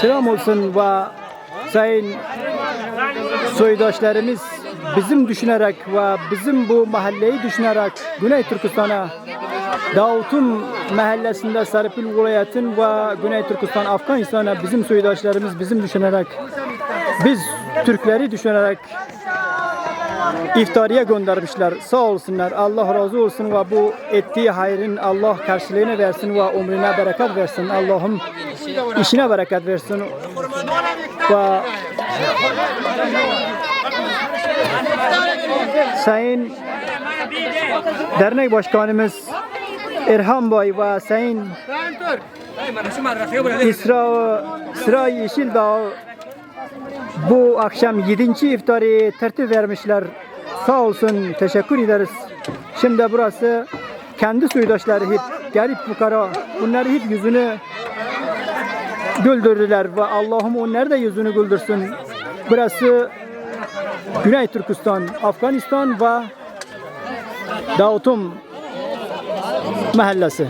Selam olsun ve sayın soydaşlarımız. Bizim düşünerek ve bizim bu mahalleyi düşünerek Güney Türkistan'a Davut'un mahallesinde Sarıpil vilayetin ve Güney Türkistan Afganistan'a bizim soydaşlarımız bizim düşünerek biz Türkleri düşünerek iftariye göndermişler. Sağ olsunlar. Allah razı olsun ve bu ettiği hayrın Allah karşılığını versin ve umruna bereket versin. Allah'ım işine bereket versin. Ve Sayın Dernek Başkanımız İrham Bey ve Sayın İsra, Sıra Yeşildağ bu akşam 7. iftarı tertip vermişler. Sağ olsun teşekkür ederiz. Şimdi burası kendi soydaşları hep garip fukara bunları hep yüzünü güldürdüler ve Allah'ım onları da yüzünü güldürsün. Burası Güney Türkistan, Afganistan ve Davut'um mahallesi.